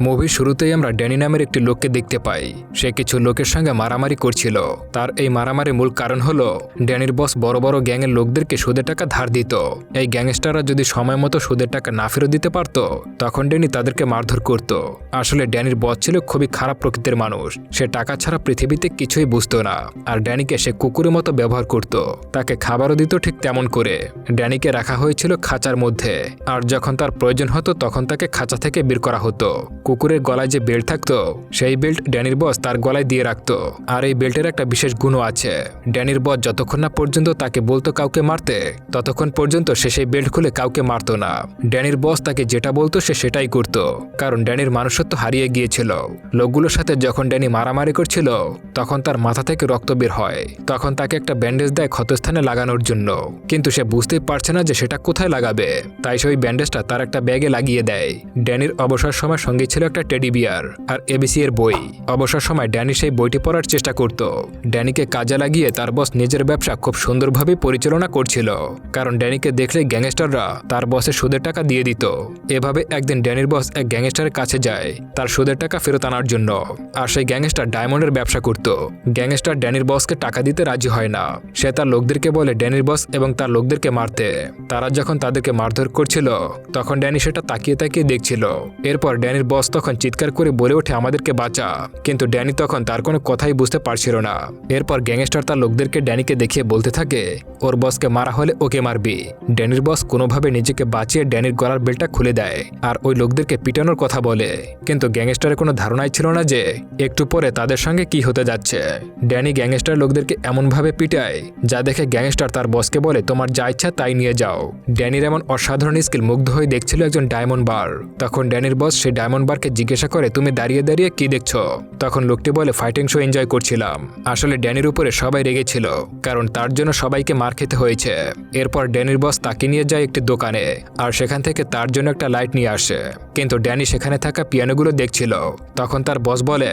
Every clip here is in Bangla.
মুভির শুরুতেই আমরা ড্যানি নামের একটি লোককে দেখতে পাই। সে কিছু লোকের সঙ্গে মারামারি করছিল। তার এই মারামারির মূল কারণ হলো, ড্যানির বস বড় বড় গ্যাংয়ের লোকদেরকে সুদের টাকা ধার দিত। এই গ্যাংস্টাররা যদি সময় মতো সুদের টাকা না ফেরত দিতে পারত, তখন ড্যানি তাদেরকে মারধর করত। আসলে ড্যানির বস ছিল খুবই খারাপ প্রকৃতির মানুষ। সে টাকা ছাড়া পৃথিবীতে কিছুই বুঝতো না। আর ড্যানিকে সে কুকুরের মতো ব্যবহার করত। তাকে খাবারও দিত ঠিক তেমন করে। ড্যানিকে রাখা হয়েছিল খাঁচার মধ্যে। আর যখন তার প্রয়োজন হতো, তখন তাকে খাঁচা থেকে বের করা হতো। কুকুরের গলায় যে বেল্ট থাকতো, সেই বেল্ট ড্যানির বস তার গলায় দিয়ে রাখতো। আর এই বেল্টের একটা বিশেষ গুণও আছে। ড্যানির বস যতক্ষণ না পর্যন্ত তাকে বলতো কাউকে মারতে, ততক্ষণ পর্যন্ত সে সেই বেল্ট খুলে কাউকে মারতো না। ড্যানির বস তাকে যেটা বলতো, সে সেটাই করত। কারণ ড্যানির মানুষত্ব হারিয়ে গিয়েছিল। লোকগুলোর সাথে যখন ড্যানি মারামারি করছিল, তখন তার মাথা থেকে রক্ত বের হয়। তখন তাকে একটা ব্যান্ডেজ দেয় ক্ষতস্থানে লাগানোর জন্য। কিন্তু সে বুঝতেই পারছে না যে সেটা কোথায় লাগাবে। তাই সে ওই ব্যান্ডেজটা তার একটা ব্যাগে লাগিয়ে দেয়। ড্যানির অবসর সময় সঙ্গে ছিল একটা টেডি বিয়ার আর এবিসি এর বই। অবসর সময় ড্যানি সেই বইটি পড়ার চেষ্টা করত। ড্যানিকে কাজে লাগিয়ে তার বস নিজের ব্যবসা খুব সুন্দরভাবে পরিচালনা করছিল। কারণ ড্যানিকে দেখলে গ্যাংস্টাররা তার বসের সুদের টাকা দিয়ে দিত। এভাবে একদিন ড্যানির বস এক গ্যাংস্টারের কাছে যায় তার সুদের টাকা ফেরত আনার জন্য। আর সেই গ্যাংস্টার ডায়মন্ডের ব্যবসা করত। গ্যাংস্টার ড্যানির বসকে টাকা দিতে রাজি হয় না। সে তার লোকদেরকে বলে ড্যানির বস এবং তার লোকদেরকে মারতে। তারা যখন তাদেরকে মারধর করছিল, তখন ড্যানি সেটা তাকিয়ে তাকিয়ে দেখছিল। এরপর ড্যানির বস তখন চিৎকার করে বলে ওঠে আমাদেরকে বাঁচা। কিন্তু ড্যানি তখন তার কোনো কথাই বুঝতে পারছিল না। এরপর গ্যাংস্টার তার লোকদেরকে ড্যানিকে দেখিয়ে বলতে থাকে, ওর বসকে মারা হলে ওকে মারবি। ড্যানির বস কোনোভাবে নিজেকে বাঁচিয়ে ড্যানির গলার বেলটা খুলে দেয় আর ওই লোকদেরকে পিটানোর কথা বলে। কিন্তু গ্যাংস্টারের কোনো ধারণাই ছিল না যে, একটু পরে তাদের সঙ্গে কি হতে যাচ্ছে। ড্যানি গ্যাংস্টার লোকদেরকে এমনভাবে পিটায়, যা দেখে গ্যাংস্টার তার বসকে বলে, তোমার যা ইচ্ছা তাই নিয়ে যাও। ড্যানির এমন অসাধারণ স্কিল মুগ্ধ হয়ে দেখছিল একজন ডায়মন্ড বার। তখন ড্যানির বস সেই ডায়মন্ড বারকে জিজ্ঞাসা করে, তুমি দাঁড়িয়ে দাঁড়িয়ে কি দেখছ? তখন লোকটি বলে, ফাইটিং শো এনজয় করছিলাম। আসলে ড্যানির উপরে সবাই রেগেছিল কারণ তার জন্য সবাইকে মার খেতে হয়েছে। এরপর ড্যানির বস তাকে নিয়ে যায় একটি দোকানে, আর সেখান থেকে তার জন্য একটা লাইট নিয়ে আসে। কিন্তু ড্যানি সেখানে থাকা পিয়ানোগুলো দেখছিল। তখন তার বস বলে,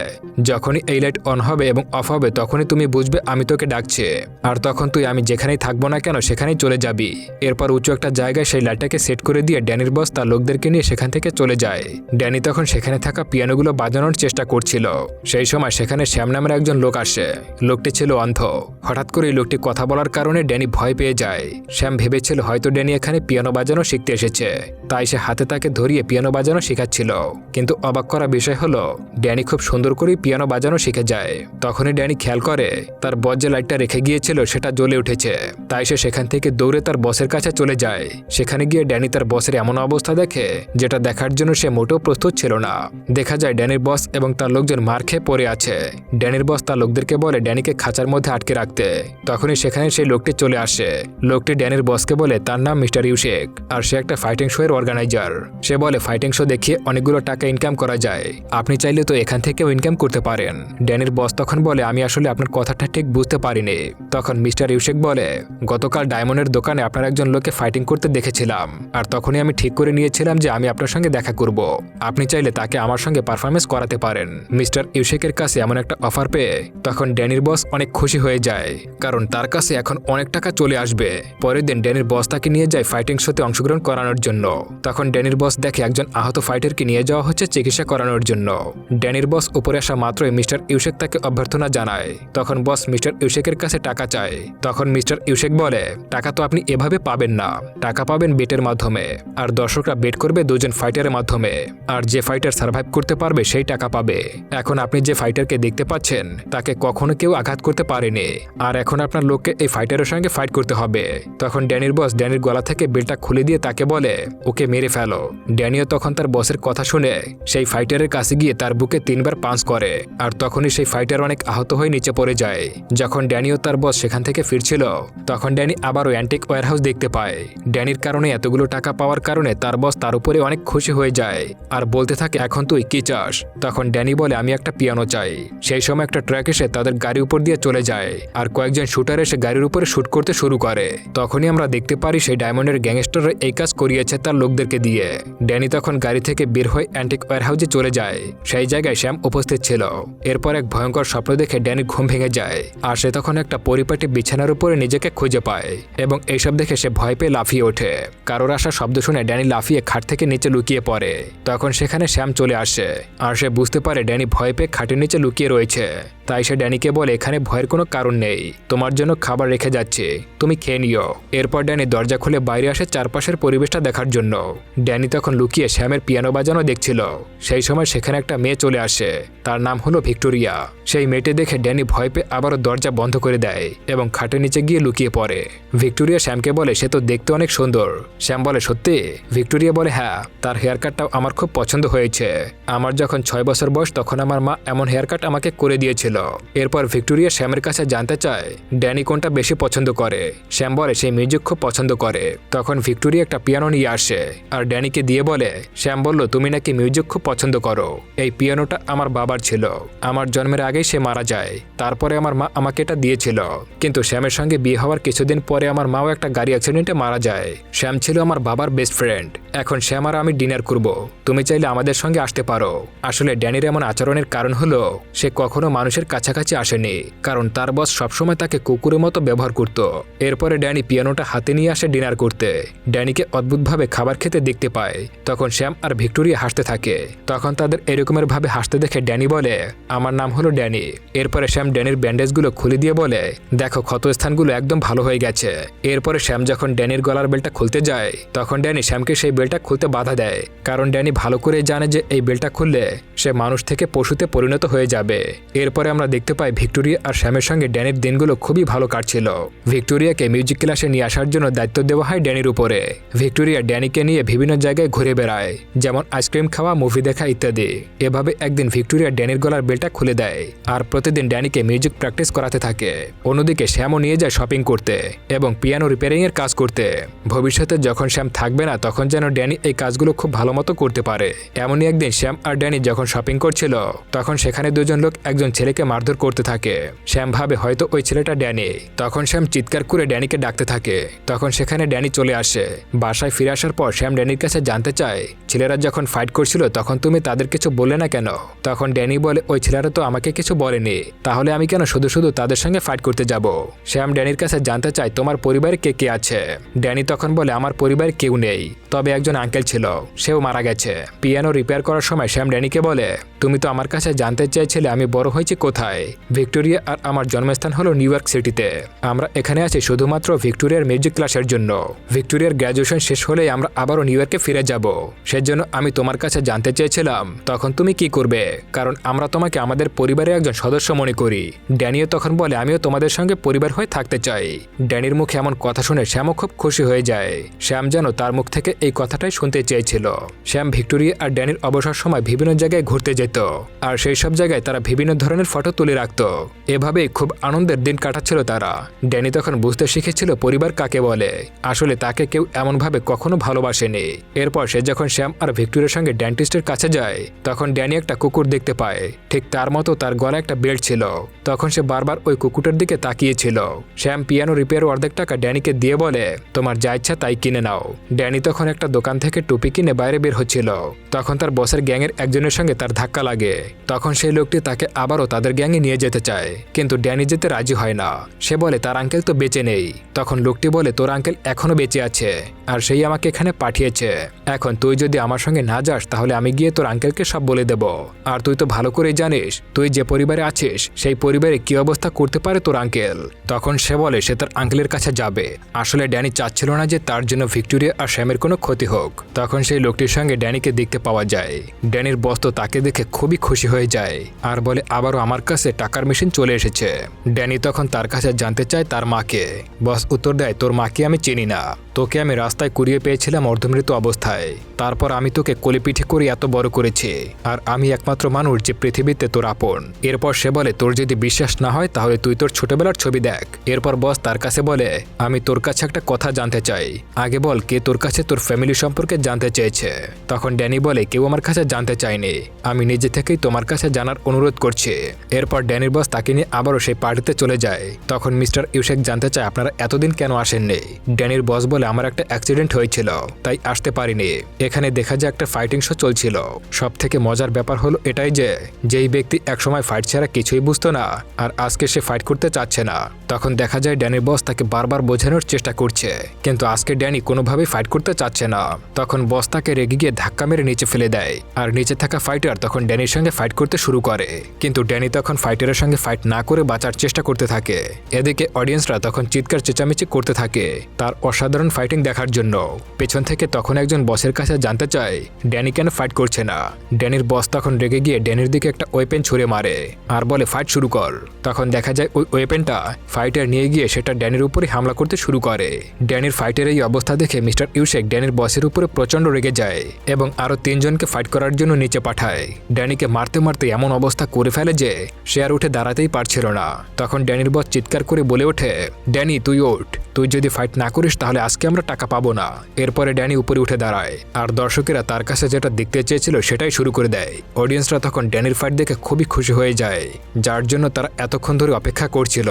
যখনই এই লাইট অন হবে এবং অফ হবে, তখনই তুমি বুঝবে আমি তোকে ডাকছি। আর তখন তুই আমি যেখানেই থাকব না কেন, সেখানেই চলে যাবি। এরপর উঁচু একটা জায়গায় সেই লাইটটাকে সেট করে দিয়ে ড্যানির বস তার লোকদেরকে নিয়ে সেখান থেকে চলে যায়। ড্যানি তখন সেখানে থাকা পিয়ানোগুলো বাজানোর চেষ্টা করছিল। সেই সময় সেখানে শ্যাম নামের একজন লোক আসে। লোকটি ছিল অন্ধ। হঠাৎ করে লোকটি কথা বলার কারণে ড্যানি ভয় পেয়ে যায়। শ্যাম ভেবেছিল হয়তো ড্যানি এখানে পিয়ানো বাজানো শিখতে এসেছে। তাই সে হাতে তাকে ধরিয়ে পিয়ানো বাজানো শেখাচ্ছিল। কিন্তু অবাক করা বিষয় হলো, ড্যানি খুব সুন্দর করেই পিয়ানো বাজানো শিখে যায়। তখনই ড্যানি খেয়াল করে, তার বস যে লাইটটা রেখে গিয়েছিল সেটা জ্বলে উঠেছে। তাই সে সেখান থেকে দৌড়ে তার বসের কাছে চলে যায়। সেখানে গিয়ে ড্যানি তার বসের এমন অবস্থা দেখে, যেটা দেখার জন্য সে মোটেও প্রস্তুত ছিল না। দেখা যায় ড্যানির বস এবং তার লোকজন মার খেয়ে পড়ে আছে। ড্যানির বস তার লোকদেরকে বলে ড্যানিকে খাঁচার মধ্যে আটকে রাখতে। তখনই সেখানে সেই লোকটি চলে আসে। লোকটি ড্যানির বসকে বলে, তার নাম মিস্টার ইউশেক আর সে একটা ফাইটিং শো এর অর্গানাইজার সে বলে ফাইটিং শো দেখিয়ে অনেকগুলো টাকা ইনকাম করা যায়। আপনি চাইলে তো এখান থেকেও ইনকাম করতে পারেন। ড্যানির বস তখন বলে, আমি আসলে আপনার কথাটা ঠিক বুঝতে পারিনি। তখন মিস্টার ইউশেক বলে, গতকাল ডায়মন্ডের দোকানে আপনার একজন লোককে ফাইটিং করতে দেখেছিলাম। আর তখনই আমি ঠিক করে নিয়েছিলাম যে আমি আপনার সঙ্গে দেখা করব। আপনি চাইলে তাকে আমার সঙ্গে পারফরমেন্স করাতে পারেন। মিস্টার ইউশেকের কাছে এমন একটা অফার পেয়ে তখন ড্যানির বস অনেক খুশি হয়ে যায়। কারণ তার কাছে এখন অনেক টাকা চলে আসবে। পরের দিন ড্যানির বস তাকে নিয়ে যায় ফাইটিং শোতে অংশগ্রহণ করানোর জন্য। তখন ড্যানির বস দেখে একজন আহত ফাইটারকে নিয়ে যাওয়া হচ্ছে চিকিৎসা করানোর জন্য। ড্যানির বস উপরে আসা মাত্রই মিস্টার ইউশেক তাকে অভ্যর্থনা জানায়। তখন বস মিস্টার ইউশেকের কাছে টাকা চায়। তখন মিস্টার ইউশেক বলে, টাকা তো আপনি এভাবে পাবেন না। টাকা পাবেন বেটের মাধ্যমে। আর দর্শকরা বেট করবে দুজন ফাইটারের মাধ্যমে। আর যে ফাইটার সার্ভাইভ করতে পারবে সেই টাকা পাবে। এখন আপনি যে ফাইটারকে দেখতে পাচ্ছেন, তাকে কখনো কেউ আঘাত করতে পারেনি। আর এখন আপনার লোককে এই ফাইটারের সঙ্গে ফাইট করতে হবে। তখন ড্যানির বস ড্যানির গলা থেকে বেলটা খুলে দিয়ে তাকে বলে ওকে মেরে ফেলো। ড্যানিও তখন তার বসের কথা শুনে সেই ফাইটারের কাছে গিয়ে তার বুকে তিনবার পাঁচ করে আর তখনই সেই ফাইটার অনেক আহত হয়ে নিচে পড়ে যায়। যখন ড্যানিও তার বস সেখান থেকে ফিরছিল, তখন ড্যানি আবারও অ্যান্টিক ওয়ারহাউস দেখতে পায়। ড্যানির কারণে এতগুলো টাকা পাওয়ার কারণে তার বস তার উপরে অনেক খুশি হয়ে যায়। আর বলতে থাকে, এখন তুই কি চাস? তখন ড্যানি বলে, আমি একটা পিয়ানো চাই। সেই সময় একটা ট্র্যাক এসে তাদের গাড়ি উপর দিয়ে চলে যায় আর কয়েকজন শুটার এসে গাড়ির উপরে শ্যুট করতে শুরু করে। তখনই আমরা দেখতে পারি, সেই ডায়মন্ডের গ্যাংস্টাররা এই কাজ করিয়েছে তার লোকদেরকে দিয়ে। ড্যানি তখন গাড়ি থেকে বের হয়ে অ্যান্টিক ওয়ারহাউসে চলে যায়। সেই জায়গায় শ্যাম উপস্থিত ছিল। এরপর এক ভয়ঙ্কর স্বপ্ন দেখে ড্যানির ঘুম ভেঙে যায়। আর সে তখন একটা পরিপাটি বিছানার উপরে নিজেকে খুঁজে পায় এবং এইসব দেখে সে ভয় পেয়ে লাফিয়ে ওঠে। কারোর আসা শব্দ শুনে ড্যানি লাফিয়ে খাট থেকে নিচে লুকিয়ে পড়ে। তখন সেখানে শ্যাম চলে আসে। আর সে বুঝতে পারে ড্যানি ভয় পেয়ে খাটের নিচে লুকিয়ে রয়েছে। তাই সে ড্যানিকে বলে, এখানে ভয়ের কোনো কারণ নেই। তোমার জন্য খাবার রেখে যাচ্ছে। তুমি খেয়ে নিও। এরপর ড্যানি দরজা খুলে বাইরে আসে চারপাশের পরিবেশটা দেখার জন্য। ড্যানি তখন লুকিয়ে শ্যামের পিয়ানো বাজানো দেখছিল। সেই সময় সেখানে একটা মেয়ে চলে আসে। তার নাম হলো ভিক্টোরিয়া। সেই মেয়েটি দেখে ড্যানি ভয় পেয়ে আবারও দরজা বন্ধ করে দেয় এবং খাটের নিচে গিয়ে লুকিয়ে পড়ে। ভিক্টোরিয়া শ্যামকে বলে, সে তো দেখতে অনেক সুন্দর। শ্যাম বলে, সত্যি? ভিক্টোরিয়া বলে হ্যাঁ তার হেয়ার কাটটাও আমার খুব পছন্দ হয়েছে। আমার যখন ছয় বছর বয়স, তখন আমার মা এমন হেয়ার কাট আমাকে করে দিয়েছিল। এরপর ভিক্টোরিয়া শ্যামের কাছে জানতে চায়, ড্যানি কোনটা বেশি পছন্দ করে? শ্যাম বলে সেই মিউজিক খুব পছন্দ করে। তখন ভিক্টোরিয়া একটা পিয়ানো নিয়ে আসে, আর ড্যানিকে দিয়ে বলে, শ্যাম বলল, তুমি নাকি মিউজিক খুব পছন্দ করো। এই পিয়ানোটা আমার বাবার ছিল। আমার জন্মের আগেই সে মারা যায়। তারপরে আমার মা আমাকে এটা দিয়েছিল। কিন্তু শ্যামের সঙ্গে বিয়ে হওয়ার কিছুদিন পরে আমার মাও একটা গাড়ি অ্যাক্সিডেন্টে মারা যায়। শ্যাম ছিল আমার বাবার বেস্ট ফ্রেন্ড। এখন শ্যাম আর আমি ডিনার করব। তুমি চাইলে আমাদের সঙ্গে আসতে পারো। আসলে ড্যানির এমন আচরণের কারণ হলো, সে কখনো মানুষের কাছাকাছি আসেনি, কারণ তার বস সবসময় তাকে কুকুরের মতো ব্যবহার করত। এরপরে ড্যানি পিয়ানোটা হাতে নিয়ে আসে ডিনার করতে। ড্যানিকে অদ্ভুতভাবে খাবার খেতে দেখতে পায়। তখন শ্যাম আর ভিক্টোরিয়া হাসতে থাকে। তখন তাদের এরকমের ভাবে হাসতে দেখে ড্যানি বলে, আমার নাম হলো ড্যানি। এরপরে শ্যাম ড্যানির ব্যান্ডেজগুলো খুলে দিয়ে বলে, দেখো ক্ষতস্থানগুলো একদম ভালো হয়ে গেছে। এরপরে শ্যাম যখন ড্যানির গলার বেলটা খুলতে যায়, তখন ড্যানি শ্যামকে সেই বেলটা খুলতে বাধা দেয়, কারণ ড্যানি ভালো করে জানে যে এই বেলটা খুললে সে মানুষ থেকে পশুতে পরিণত হয়ে যাবে। এরপরে আমরা দেখতে পাই ভিক্টোরিয়া আর শ্যামের সঙ্গে ড্যানির দিনগুলো খুবই ভালো কাটছিল। ভিক্টোরিয়াকে মিউজিক ক্লাসে নিয়ে আসার জন্য দায়িত্ব দেওয়া হয় ড্যানির উপরে। ভিক্টোরিয়া ড্যানিকে নিয়ে বিভিন্ন জায়গায় ঘুরে বেড়ায়, যেমন আইসক্রিম খাওয়া, মুভি দেখা ইত্যাদি। এভাবে একদিন ভিক্টোরিয়া ড্যানির গলার বেলটা খুলে দেয় আর প্রতিদিন ড্যানিকে মিউজিক প্র্যাকটিস করাতে থাকে। অন্যদিকে শ্যামও নিয়ে যায় শপিং করতে এবং পিয়ানো রিপেয়ারিং এর কাজ করতে। ভবিষ্যতে যখন শ্যাম থাকবে না, তখন যেন ড্যানি এই কাজগুলো খুব ভালো মতো করতে পারে। এমনই একদিন শ্যাম আর ড্যানি যখন শপিং করছিল, তখন সেখানে দুজন লোক একজন ছেলেকে মারধর করতে থাকে। শ্যাম ভাবে, হয়তো ওই ছেলেটা ড্যানি। তখন শ্যাম চিৎকার করে ড্যানিকে ডাকতে থাকে। তখন সেখানে ড্যানি চলে আসে। বাসায় ফিরে আসার পর শ্যাম ড্যানির কাছে জানতে চায়, ছেলেরা যখন ফাইট করছিল, তখন তুমি তাদের কিছু বলে না কেন? তখন ড্যানি বলে, ওই ছেলেরা তো আমাকে কিছু বলেনি। তাহলে আমি কেন শুধু শুধু তাদের সঙ্গে ফাইট করতে যাব? শ্যাম ড্যানির কাছে জানতে চায়, তোমার পরিবারে কে কে আছে? ড্যানি তখন বলে, আমার পরিবারে কেউ নেই। তবে একজন আঙ্কেল ছিল, সেও মারা গেছে। পিয়ানো রিপেয়ার করার সময় শ্যাম ড্যানিকে বলে, তুমি তো আমার কাছে জানতে চাইছিলে আমি বড় হয়েছি কোথায়? ভিক্টোরিয়া আর আমার জন্মস্থান হলো নিউ ইয়র্ক সিটিতে। আমরা এখানে আছি শুধুমাত্র ভিক্টোরিয়ার মিউজিক ক্লাসের জন্য। ভিক্টোরিয়ার গ্র্যাজুয়েশন শেষ হলেই আমরা আবারও নিউ ইয়র্কে ফিরে যাব। সেজন্য আমি তোমার কাছে জানতে চেয়েছিলাম, তখন তুমি কি করবে? কারণ আমরা তোমাকে আমাদের পরিবারের একজন সদস্য মনে করি। ড্যানিও তখন বলে, আমিও তোমাদের সঙ্গে পরিবার হয়ে থাকতে চাই। ড্যানির মুখে এমন কথা শুনে শ্যামও খুব খুশি হয়ে যায়। শ্যাম যেন তার মুখ থেকে এই কথাটাই শুনতে চেয়েছিল। শ্যাম, ভিক্টোরিয়া আর ড্যানির অবসর সময় বিভিন্ন জায়গায় ঘুরতে যেত। আর সেই সব জায়গায় তারা বিভিন্ন ধরনের ফটো তুলে রাখত। এভাবেই খুব আনন্দের দিন কাটাচ্ছিল তারা। ড্যানি তখন বুঝতে শিখেছিল পরিবার কাকে বলে। আসলে তাকে কেউ এমনভাবে কখনো ভালোবাসেনি। এরপর সে যখন শ্যাম আর ভিক্টোরিয়ার সঙ্গে ডেন্টিস্টের কাছে যায়, তখন ড্যানি একটা কুকুর দেখতে পায়। ঠিক তার মতো তার গলায় একটা বেল্ট ছিল। তখন সে বারবার ওই কুকুরটার দিকে তাকিয়েছিল। শ্যাম পিয়ানো রিপেয়ার অর্ধেক টাকা ড্যানিকে দিয়ে বলে, তোমার যা ইচ্ছা তাই কিনে নাও। ড্যানি তখন একটা দোকান থেকে টুপি কিনে বাইরে বের হচ্ছিল। তখন তার বসের গ্যাংয়ের একজনের সঙ্গে তার ধাক্কা লাগে। তখন সেই লোকটি তাকে আবারও তাদের গ্যাংয়ে নিয়ে যেতে চায়। কিন্তু ড্যানি যেতে রাজি হয় না। সে বলে, তার আঙ্কেল তো বেঁচে নেই। তখন লোকটি বলে, তোর আঙ্কেল এখনও বেঁচে আছে, আর সেই আমাকে এখানে পাঠিয়েছে। এখন তুই যদি আমার সঙ্গে না যাস, তাহলে আমি গিয়ে তোর আঙ্কেলকে সব বলে দেব। আর তুই তো ভালো করেই জানিস, তুই যে পরিবারে আছিস, সেই পরিবারে কি অবস্থা করতে পারে তোর আঙ্কেল? তখন সে বলে, সে তার আঙ্কেলের কাছে যাবে। আসলে ড্যানি চাচ্ছিল না যে তার জন্য ভিক্টোরিয়া আর শ্যামের কোনো ক্ষতি হোক, তখন সেই লোকটির সঙ্গে ড্যানিকে দেখতে পাওয়া যায়। ড্যানির বস তো তাকে দেখে খুবই খুশি হয়ে যায় আর বলে, আবারও আমার কাছে টাকার মেশিন চলে এসেছে। ড্যানি তখন তার কাছে জানতে চায় তার মাকে। বস উত্তর দেয়, তোর মাকে আমি চিনি না। তোকে আমি রাস্তায় কুড়িয়ে পেয়েছিলাম অর্ধমৃত অবস্থায়। তারপর আমি তোকে কোলেপিঠে করে এত বড় করেছি। আর আমি একমাত্র মানুষ যে পৃথিবীতে তোর আপন। এরপর সে বলে, তোর যদি বিশ্বাস না হয়, তাহলে তুই তোর ছোটবেলার ছবি দেখ। এরপর বস তার কাছে বলে, আমি তোর কাছে একটা কথা জানতে চাই। আগে বল, কে তোর কাছে তোর ফ্যামিলি সম্পর্কে জানতে চেয়েছে। তখন ড্যানি বলে, কেউ আমার কাছে জানতে চায়নি। আমি নিজে থেকেই তোমার কাছে জানার অনুরোধ করছি। এরপর ড্যানির বস তাকে নিয়ে আবারও সেই পার্টিতে চলে যায়। তখন মিস্টার ইউশেক জানতে চায়, আপনারা এতদিন কেন আসেননি? ড্যানির বস বলে, আমার একটা অ্যাক্সিডেন্ট হয়েছিল, তাই আসতে পারিনি। এখানে দেখা যায় একটা ফাইটিং শো চলছিল। সব থেকে মজার ব্যাপার হলো এটাই যে, যেই ব্যক্তি একসময় ফাইট ছাড়া কিছুই বুঝতো না, আর আজকে সে ফাইট করতে চাচ্ছে না। তখন দেখা যায় ড্যানির বস তাকে বারবার বোঝানোর চেষ্টা করছে। কিন্তু আজকে ড্যানি কোনোভাবেই ফাইট করতে চাচ্ছে না। তখন বস তাকে রেগে গিয়ে ধাক্কা মেরে নিচে ফেলে দেয়। আর নিচে থাকা ফাইটার তখন ড্যানির সঙ্গে ফাইট করতে শুরু করে। কিন্তু ড্যানি তখন ফাইটারের সঙ্গে ফাইট না করে বাঁচার চেষ্টা করতে থাকে। এদিকে অডিয়েন্সরা তখন চিৎকার চেঁচামেচি করতে থাকে তার অসাধারণ ফাইটিং দেখার জন্য। পেছন থেকে তখন একজন বসের কাছে জানতে চায়, ড্যানি কেন ফাইট করছে না? ড্যানির বস তখন রেগে গিয়ে ড্যানির দিকে একটা ওয়েপেন ছুঁড়ে মারে। আর বলে ফাইট শুরু কর। তখন দেখা যায় ওই ওয়েপেনটা ফাইটার নিয়ে গিয়ে সেটা ড্যানির উপরে হামলা করতে শুরু করে। ড্যানির ফাইটের এই অবস্থা দেখে মিস্টার ইউশেক ড্যানির বসের উপরে প্রচণ্ড রেগে যায় এবং আরও তিনজনকে ফাইট করার জন্য নিচে পাঠায়। ড্যানিকে মারতে মারতে এমন অবস্থা করে ফেলে যে সে আর উঠে দাঁড়াতেই পারছিল না। তখন ড্যানির বস চিৎকার করে বলে ওঠে, ড্যানি, তুই ওঠ। তুই যদি ফাইট না করিস তাহলে আজকে আমরা টাকা পাবো না। এরপরে ড্যানি উপরে উঠে দাঁড়ায়। আর দর্শকেরা তার কাছে যেটা দেখতে চেয়েছিল সেটাই শুরু করে দেয়। অডিয়েন্সরা তখন ড্যানির ফাইট দেখে খুবই খুশি হয়ে যায়, যার জন্য তারা এতক্ষণ ধরে অপেক্ষা করছিল।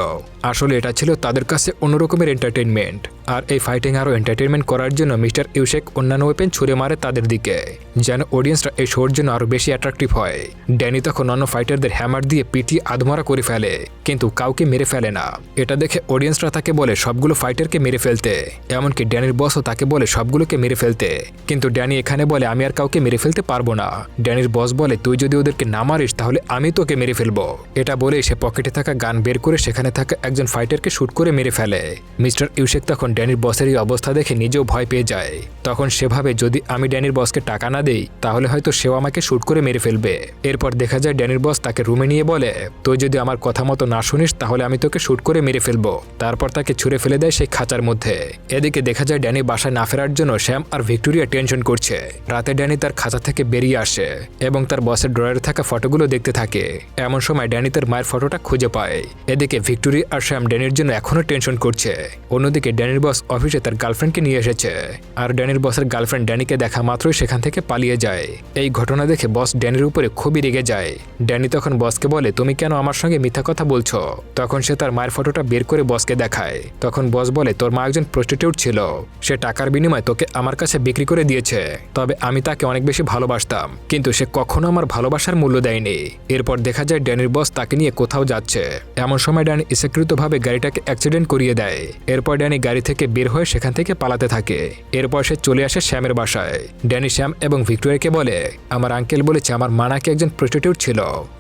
আসলে এটা ছিল তাদের কাছে অন্যরকমের এন্টারটেনমেন্ট আর এই ফাইটিং আরও এন্টারটেনমেন্ট করার জন্য মিস্টার ইউশেক অন্যান্য ওয়েপেন ছুড়ে মারে তাদের দিকে, যেন অডিয়েন্সরা এই শোর জন্য আরও বেশি অ্যাট্রাকটিভ হয়। ড্যানি তখন অন্য ফাইটারদের হ্যামার দিয়ে পিটি আধমরা করে ফেলে, কিন্তু কাউকে মেরে ফেলে না। এটা দেখে অডিয়েন্সরা তাকে বলে, সবগুলো ফাইটারকে মেরে ফেলতে। এমনকি ড্যানির বসও তাকে বলে, সবগুলোকে মেরে ফেলতে। কিন্তু ড্যানি এখানে বলে, আমি আর কাউকে মেরে ফেলতে পারব না। ড্যানির বস বলে, তুই যদি ওদেরকে না মারিস, তাহলে আমি তোকে মেরে ফেলব। এটা বলে সে পকেটে থাকা গান বের করে সেখানে থাকা একজন ফাইটারকে শ্যুট করে মেরে ফেলে। মিস্টার ইউশেক তখন ড্যানির বসের এই অবস্থা দেখে নিজেও ভয় পেয়ে যায়। তখন সেভাবে যদি আমি ড্যানির বসকে টাকা না দেই, তাহলে হয়তো সেও আমাকে শুট করে মেরে ফেলবে। এরপর দেখা যায় ড্যানির বস তাকে রুমে নিয়ে বলে, তুই যদি আমার কথা মতো না শুনিস, তাহলে আমি তোকে শ্যুট করে মেরে ফেলব। তারপর তাকে ছুঁড়ে ফেলে দেয় সেই খাঁচার মধ্যে। এদিকে দেখা যায় ড্যানি বাসায় না ফেরার জন্য শ্যাম আর ভিক্টোরিয়া টেনশন করছে। রাতে ড্যানি তার খাঁচা থেকে বেরিয়ে আসে এবং তার বসের ড্রয়ারে থাকা ফটোগুলো দেখতে থাকে। এমন সময় ড্যানি তার মায়ের ফটোটা খুঁজে পায়। এদিকে ভিক্টোরিয়া আর শ্যাম ড্যানির জন্য এখনও টেনশন করছে। অন্যদিকে ড্যানির বস অফিসে তার গার্লফ্রেন্ডকে নিয়ে এসেছে। আর ড্যানির বসের গার্লফ্রেন্ড ড্যানিকে দেখা মাত্রই সেখান থেকে পালিয়ে যায়। এই ঘটনা দেখে বস ড্যানির উপরে খুবই রেগে যায়। ড্যানি তখন বসকে বলে, তুমি কেন আমার সঙ্গে মিথ্যা কথা বলছো? তখন সে তার মায়ের ফটোটা বের করে বসকে দেখায়। তখন বস বলে, তোর মা একজন প্রস্টিটিউট ছিল। সে টাকার বিনিময়ে তোকে আমার কাছে বিক্রি করে দিয়েছে। তবে আমি তাকে অনেক বেশি ভালোবাসতাম। কিন্তু সে কখনো আমার ভালোবাসার মূল্য দেয়নি। এরপর দেখা যায় ড্যানির বস তাকে নিয়ে কোথাও যাচ্ছে। এমন সময় ড্যানি ইচ্ছাকৃতভাবে গাড়িটাকে অ্যাক্সিডেন্ট করিয়ে দেয়। এরপর ড্যানি গাড়ি থেকে বের হয়ে সেখান থেকে পালাতে থাকে। এরপর সে চলে আসে শ্যামের বাসায়। ড্যানি শ্যাম এবং ভিক্টোরিয়াকে বলে, আমার আঙ্কেল বলেছে আমার মা নাকি একজন প্রস্টিটিউট ছিল।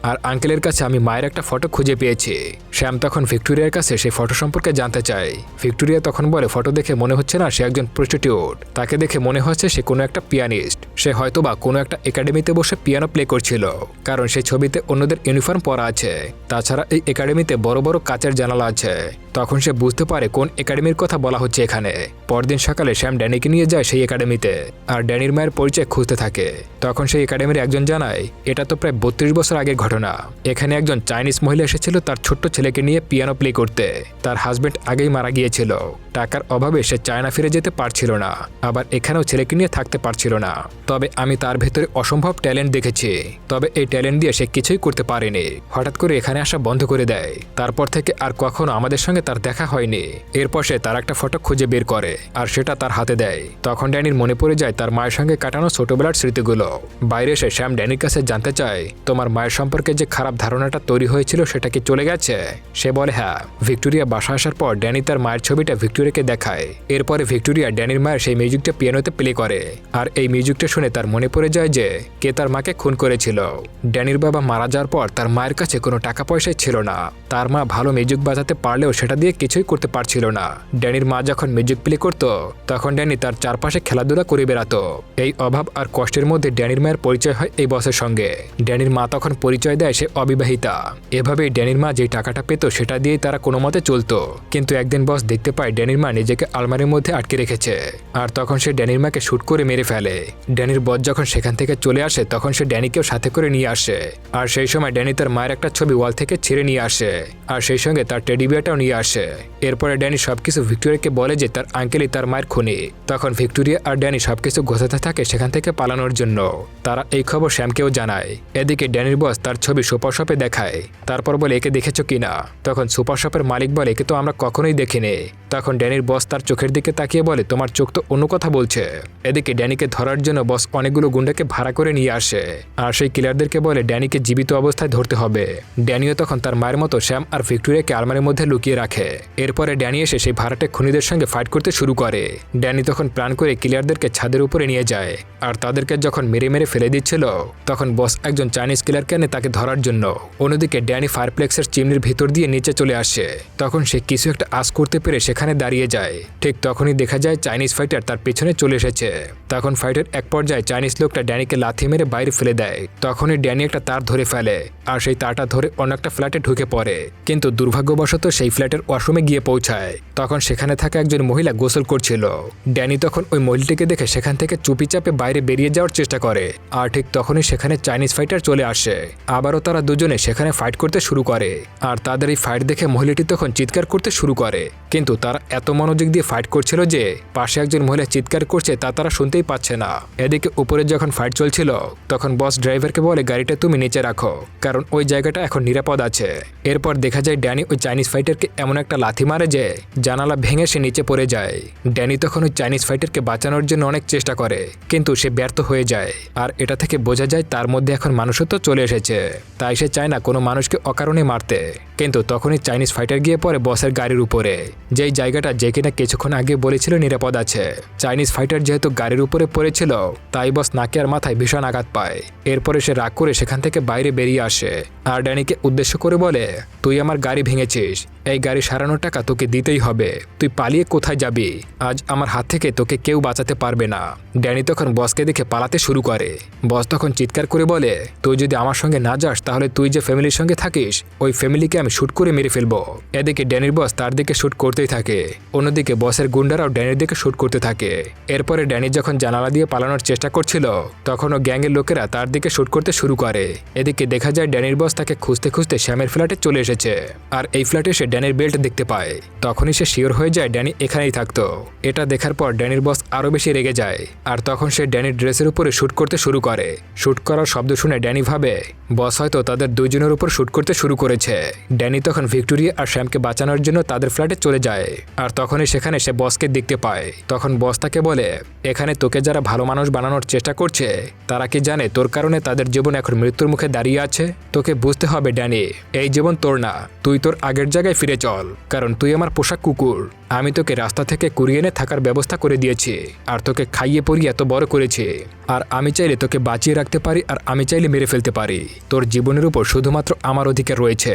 আর আঙ্কেলের কাছে আমি মায়ের একটা ফটো খুঁজে পেয়েছি। শ্যাম তখন ভিক্টোরিয়ার কাছে সেই ফটো সম্পর্কে জানতে চায়। ভিক্টোরিয়া তখন বলে ফটো দেখে মনে হচ্ছে না সে একজন প্রস্টিটিউট তাকে দেখে মনে হচ্ছে সে কোনো একটা পিয়ানিস্ট সে হয়তোবা কোনো একটা একাডেমিতে বসে পিয়ানো প্লে করছিল, কারণ সেই ছবিতে অন্যদের ইউনিফর্ম পরা আছে। তাছাড়া এই একাডেমিতে বড় বড় কাচের জানালা আছে। তখন সে বুঝতে পারে কোন একাডেমির কথা বলা হচ্ছে এখানে। পরদিন সকালে শ্যাম ড্যানিকে নিয়ে যায় সেই একাডেমিতে, আর ড্যানির মায়ের পরিচয় খুঁজতে থাকে। তখন সেই একাডেমির একজন জানায়, এটা তো প্রায় বত্রিশ বছর আগের ঘটনা। এখানে একজন চাইনিজ মহিলা এসেছিল তার ছোট্ট ছেলেকে নিয়ে পিয়ানো প্লে করতে। তার হাজবেন্ড আগেই মারা গিয়েছিল। টাকার অভাবে সে চায়না ফিরে যেতে পারছিল না। আবার এখানেও ছেলেকে নিয়ে থাকতে পারছিল না। তবে আমি তার ভেতরে অসম্ভব ট্যালেন্ট দেখেছি। তবে এই ট্যালেন্ট দিয়ে সে কিছুই করতে পারেনি। হঠাৎ করে এখানে আসা বন্ধ করে দেয়। তারপর থেকে আর কখনো আমাদের সঙ্গে তার দেখা হয়নি। এরপর সে তার একটা ফটো খুঁজে বের করে আর সেটা তার হাতে দেয়। তখন ড্যানির মনে পড়ে যায় তার মায়ের সঙ্গে কাটানো ছোটবেলার স্মৃতিগুলো। বাইরে এসে শ্যাম ড্যানির কাছে জানতে চায়, তোমার মায়ের সম্পর্কে যে খারাপ ধারণাটা তৈরি হয়েছিল সেটা কি চলে গেছে? সে বলে হ্যাঁ ভিক্টোরিয়া বাসা আসার পর ড্যানি তার মায়ের ছবিটা ভিক্টোরিয়াকে দেখায়। এরপরে ভিক্টোরিয়া ড্যানির মায়ের সেই মিউজিকটা পিয়ানোতে প্লে করে। আর এই মিউজিকটা শুনে তার মনে পড়ে যায় যে, কে তার মাকে খুন করেছিল। ড্যানির বাবা মারা যাওয়ার পর তার মায়ের কাছে কোনো টাকা পয়সাই ছিল না। তার মা ভালো মিউজিক বাজাতে পারলেও সেটা দিয়ে কিছুই করতে পারছিল না। ড্যানির মা যখন মিউজিক প্লে করতো, তখন ড্যানি তার চারপাশে খেলাধুলা করে বেড়াতো। এই অভাব আর কষ্টের মধ্যে ড্যানির মায়ের পরিচয় হয় এই বসের সঙ্গে। ড্যানির মা তখন পরিচয় দেয় সে অবিবাহিতা। এভাবেই ড্যানির মা যেই টাকাটা পেত, সেটা দিয়েই তারা কোনো মতে চলতো। কিন্তু একদিন বস দেখতে পায় ড্যানির মা নিজেকে আলমারির মধ্যে আটকে রেখেছে। আর তখন সে ড্যানির মাকে শুট করে মেরে ফেলে। ড্যানির বস যখন সেখান থেকে চলে আসে, তখন সে ড্যানিকেও সাথে করে নিয়ে আসে। আর সেই সময় ড্যানি তার মায়ের একটা ছবি ওয়াল থেকে ছিঁড়ে নিয়ে আসে। আর সেই সঙ্গে তার টেডি বিয়ারটাও নিয়ে আসে। এরপরে ড্যানি সবকিছু ভিক্টোরিয়াকে বলে যে, তার আঙ্কেলই তার মায়ের খুনি। তখন ভিক্টোরিয়া আর ড্যানি সবকিছু গোছাতে থাকে সেখান থেকে পালানোর জন্য। তারা এই খবর শ্যামকেও জানায়। এদিকে ড্যানির বস তার ছবি সুপার শপে দেখায়। তারপর বলে, একে দেখেছ কিনা তখন সুপার শপের মালিক বলে, একে তো আমরা কখনোই দেখিনি। তখন ড্যানির বস তার চোখের দিকে তাকিয়ে বলে, তোমার চোখ তো অন্য কথা বলছে। এদিকে ড্যানিকে ধরার জন্য বস অনেকগুলো গুন্ডাকে ভাড়া করে নিয়ে আসে। আর সেই কিলারদেরকে বলে, ড্যানিকে জীবিত অবস্থায় ধরতে হবে। ড্যানিও তখন তার মায়ের মতো শ্যাম আর ভিক্টোরিয়াকে আলমারির মধ্যে লুকিয়ে রাখে। এরপরে ড্যানি এসে সেই ভাড়াটে খুনিদের সঙ্গে ফাইট করতে শুরু করে। ড্যানি তখন প্ল্যান করে কিলারদেরকে ছাদের উপরে নিয়ে যায়। আর তাদেরকে যখন মেরে মেরে ফেলে দিচ্ছিল, তখন বস একজন চাইনিজ কিলারকে এনে তাকে ধরার জন্য। অন্যদিকে ড্যানি ফায়ারপ্লেক্সের চিমনির ভিতর দিয়ে নিচে চলে আসে। তখন সে কিছু একটা আশ করতে পেরে সেখানে দাঁড়িয়ে যায়। ঠিক তখনই দেখা যায়, চাইনিজ ফাইটার তার পেছনে চলে এসেছে। তখন ফাইটার এক চাইনিজ লোকটা ড্যানিকে লাথি মেরে বাইরে ফেলে দেয়। তখনই ড্যানি একটা তার ধরে ফেলে। আর সেই তারটা ধরে অন্য একটা ফ্ল্যাটে ঢুকে পড়ে। কিন্তু দুর্ভাগ্যবশত সেই ফ্ল্যাটের ওয়াশরুমে গিয়ে পৌঁছায়। তখন সেখানে থাকা একজন মহিলা গোসল করছিল। ড্যানি তখন ওই মহিলাটিকে দেখে সেখান থেকে চুপি চাপে বাইরে বেরিয়ে যাওয়ার চেষ্টা করে। আর ঠিক তখনই সেখানে চাইনিজ ফাইটার চলে আসে। আবারও তারা দুজনে সেখানে ফাইট করতে শুরু করে। আর তাদের এই ফাইট দেখে মহিলাটি তখন চিৎকার করতে শুরু করে। কিন্তু তারা এত মনোযোগ দিয়ে ফাইট করছিল যে, পাশে একজন মহিলা চিৎকার করছে তা তারা শুনতেই পাচ্ছে না। এদিকে উপরে যখন ফাইট চলছিল, তখন বস ড্রাইভারকে বলে, গাড়িটা তুমি নিচে রাখো। কারণ ওই জায়গাটা এখন নিরাপদ আছে। এরপর দেখা যায় ড্যানি ওই চাইনিজ ফাইটারকে এমন একটা লাথি মারে যে জানালা ভেঙে সে নিচে পড়ে যায়। ড্যানি তখন ওই চাইনিজ ফাইটারকে বাঁচানোর জন্য অনেক চেষ্টা করে, কিন্তু সে ব্যর্থ হয়ে যায়। আর এটা থেকে বোঝা যায় তার মধ্যে এখন মানুষত্ব চলে এসেছে। তাই সে চায় না কোনো মানুষকে অকারণে মারতে। কিন্তু তখনই চাইনিজ ফাইটার গিয়ে পড়ে বসের গাড়ির উপরে। যেই জায়গাটা যে কিনা কিছুক্ষণ আগে বলেছিল নিরাপদ আছে। চাইনিজ ফাইটার যেহেতু গাড়ির উপরে পড়েছিল, তাই বস নাকে আর মাথায় ভীষণ আঘাত পায়। এরপরে সে রাগ করে সেখান থেকে বাইরে বেরিয়ে আসে। আর ড্যানিকে উদ্দেশ্য করে বলে তুই আমার গাড়ি ভেঙেছিস। এই গাড়ি সারানোর টাকা তোকে দিতেই হবে। তুই পালিয়ে কোথায় যাবি? আজ আমার হাত থেকে তোকে কেউ বাঁচাতে পারবে না। ড্যানি তখন বসকে দেখে পালাতে শুরু করে। বস তখন চিৎকার করে বলে, তুই যদি আমার সঙ্গে না যাস, তাহলে তুই যে ফ্যামিলির সঙ্গে থাকিস, ওই ফ্যামিলিকে আমি শ্যুট করে মেরে ফেলব। এদিকে ড্যানির বস তার দিকে শ্যুট করতেই থাকে। অন্যদিকে বসের গুন্ডারাও ড্যানির দিকে শ্যুট করতে থাকে। এরপরে ড্যানি যখন জানালা দিয়ে পালানোর চেষ্টা করছিল, তখনও গ্যাংয়ের লোকেরা তার দিকে শ্যুট করতে শুরু করে। এদিকে দেখা যায় ড্যানির বস তাকে খুঁজতে খুঁজতে শ্যামের ফ্ল্যাটে চলে এসেছে। আর এই ফ্ল্যাটে সে ড্যানির বেল্ট দেখতে পায়। তখনই সে শিওর হয়ে যায় ড্যানি এখানেই থাকতো। এটা দেখার পর ড্যানির বস আরও বেশি রেগে যায়। আর তখন সে ড্যানির ড্রেসের উপরে শ্যুট করতে শুরু করে। শ্যুট করার শব্দ শুনে ড্যানি ভাবে, বস হয়তো তাদের দুইজনের উপর শ্যুট করতে শুরু করেছে। ড্যানি তখন ভিক্টোরিয়া আর শ্যামকে বাঁচানোর জন্য তাদের ফ্ল্যাটে চলে যায়। আর তখনই সেখানে সে বসকে দেখতে পায়। তখন বস তাকে বলে, এখানে তোকে যারা ভালো মানুষ বানানোর চেষ্টা করছে, তারা কি জানে তোর কারণে তাদের জীবন এখন মৃত্যুর মুখে দাঁড়িয়ে আছে? তোকে বুঝতে হবে ড্যানি, এই জীবন তোর না। তুই তোর আগের জায়গায় ফিরে চল কারণ তুই আমার পোশাক কুকুর। আমি তোকে রাস্তা থেকে কুড়িয়ে এনে থাকার ব্যবস্থা করে দিয়েছি, আর তোকে খাইয়ে পরিয়ে এত বড় করেছি। আর আমি চাইলে তোকে বাঁচিয়ে রাখতে পারি, আর আমি চাইলে মেরে ফেলতে পারি। তোর জীবনের উপর শুধুমাত্র আমার অধিকার রয়েছে।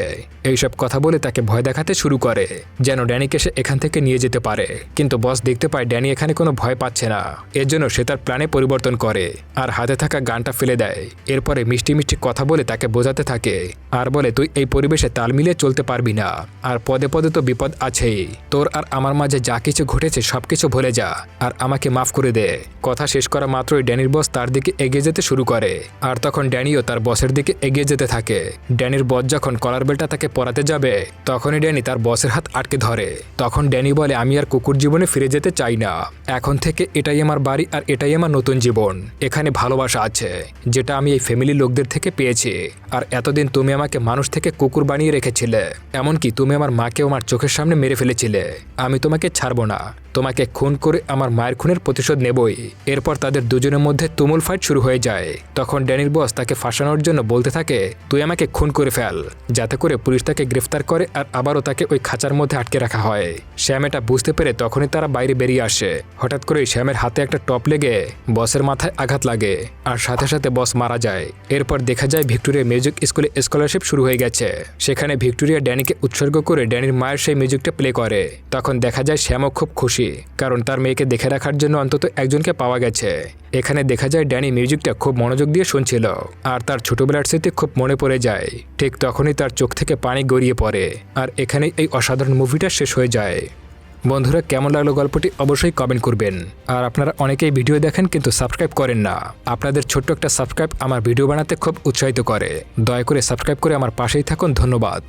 এইসব কথা বলে তাকে ভয় দেখাতে শুরু করে, যেন ড্যানিকে সে এখান থেকে নিয়ে যেতে পারে। কিন্তু বস দেখতে পায় ড্যানি এখানে কোনো ভয় পাচ্ছে না। এর জন্য সে তার প্ল্যানে পরিবর্তন করে, আর হাতে থাকা গানটা ফেলে দেয়। এরপরে মিষ্টি মিষ্টি কথা বলে তাকে বোঝাতে থাকে, আর বলে, তুই এই পরিবেশে তাল মিলিয়ে চলতে পারবি না। আর পদে পদে তো বিপদ আছেই। তোর আর আমার মাঝে যা কিছু ঘটেছে সব কিছু ভুলে যা আর আমাকে মাফ করে দে। কথা শেষ করা মাত্রই ড্যানির বস তার দিকে এগিয়ে যেতে শুরু করে আর তখন ড্যানিও তার বসের দিকে এগিয়ে যেতে থাকে। ড্যানির বস যখন কলার বেলটা তাকে পরাতে যাবে, তখনই ড্যানি তার বসের হাত আটকে ধরে। তখন ড্যানি বলে, আমি আর কুকুর জীবনে ফিরে যেতে চাই না। এখন থেকে এটাই আমার বাড়ি আর এটাই আমার নতুন জীবন। এখানে ভালোবাসা আছে, যেটা আমি এই ফ্যামিলির লোকদের থেকে পেয়েছি। আর এতদিন তুমি আমাকে মানুষ থেকে কুকুর বানিয়ে রেখেছিলে। এমনকি তুমি আমার মাকেও আমার চোখের সামনে মেরে ফেলেছিলে। আমি তোমাকে ছাড়বো না। তোমাকে খুন করে আমার মায়ের খুনের প্রতিশোধ নেবই। এরপর তাদের দুজনের মধ্যে তুমুল ফাইট শুরু হয়ে যায়। তখন ড্যানির বস তাকে ফাঁসানোর জন্য বলতে থাকে, তুই আমাকে খুন করে ফেল, যাতে করে পুলিশ তাকে গ্রেফতার করে আর আবারও তাকে ওই খাঁচার মধ্যে আটকে রাখা হয়। শ্যাম এটা বুঝতে পেরে তখনই তারা বাইরে বেরিয়ে আসে। হঠাৎ করে শ্যামের হাতে একটা টপ লেগে বসের মাথায় আঘাত লাগে আর সাথে সাথে বস মারা যায়। এরপর দেখা যায় ভিক্টোরিয়া মিউজিক স্কুলে স্কলারশিপ শুরু হয়ে গেছে। সেখানে ভিক্টোরিয়া ড্যানিকে উৎসর্গ করে ড্যানির মায়ের সেই মিউজিকটা প্লে করে। তখন দেখা যায় শ্যামও খুব খুশি, কারণ তার মেয়েকে দেখে রাখার জন্য অন্তত একজনকে পাওয়া গেছে। এখানে দেখা যায় ড্যানি মিউজিকটা খুব মনোযোগ দিয়ে শুনছিল, আর তার ছোটবেলার স্মৃতি খুব মনে পড়ে যায়। ঠিক তখনই তার চোখ থেকে পানি গড়িয়ে পড়ে, আর এখানেই এই অসাধারণ মুভিটা শেষ হয়ে যায়। বন্ধুরা, কেমন লাগল গল্পটি অবশ্যই কমেন্ট করবেন। আর আপনারা অনেকেই ভিডিও দেখেন কিন্তু সাবস্ক্রাইব করেন না। আপনাদের ছোট্ট একটা সাবস্ক্রাইব আমার ভিডিও বানাতে খুব উৎসাহিত করে। দয়া করে সাবস্ক্রাইব করে আমার পাশেই থাকুন। ধন্যবাদ।